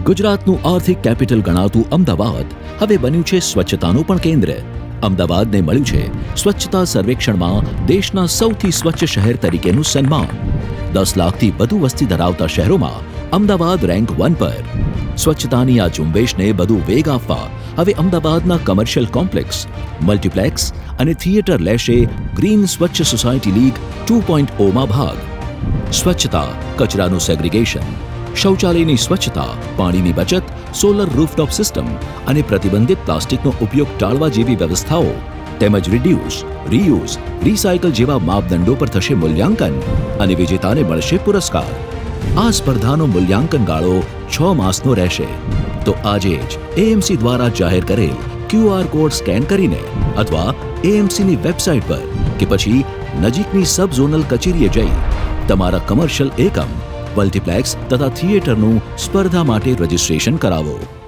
ગુજરાતનું આર્થિક કેપિટલ ગણાતું અમદાવાદ હવે બન્યું છે સ્વચ્છતાનું પણ કેન્દ્ર. અમદાવાદને મળ્યું છે સ્વચ્છતા સર્વેક્ષણમાં દેશના સૌથી સ્વચ્છ શહેર તરીકેનું સન્માન. દસ લાખથી વધુ વસ્તી ધરાવતા શહેરોમાં અમદાવાદ રેન્ક વન પર. સ્વચ્છતાની આ ઝુંબેશને વધુ વેગ આપવા હવે અમદાવાદના કમર્શિયલ કોમ્પ્લેક્સ, મલ્ટીપ્લેક્સ અને થિયેટર લેશે ગ્રીન સ્વચ્છ સોસાયટી લીગ ટુ પોઈન્ટ ઓમાં ભાગ. સ્વચ્છતા, કચરાનું સેગ્રિગેશન શૌચાલયની સ્વચ્છતા, પાણીની બચત સોલર રૂફટોપ સિસ્ટમ અને પ્રતિબંધિત પ્લાસ્ટિકનો ઉપયોગ ટાળવા જેવી વ્યવસ્થાઓ તેમજ રિડ્યુસ રીયુઝ રિસાયકલ જેવા માપદંડો પર થશે મૂલ્યાંકન અને વિજેતાને મળશે પુરસ્કાર. આ સ્પર્ધાનો મૂલ્યાંકન ગાળો છ માસનો રહેશે. તો આજે જ એએમસી દ્વારા જાહેર કરેલ ક્યુઆર કોડ સ્કેન કરીને અથવા એએમસીની વેબસાઇટ પર કે પછી નજીકની સબ ઝોનલ કચેરીએ જઈ તમારા કમર્શિયલ એકમ મલ્ટીપ્લેક્સ તથા થિયેટરનું સ્પર્ધા માટે રજીસ્ટ્રેશન કરાવો.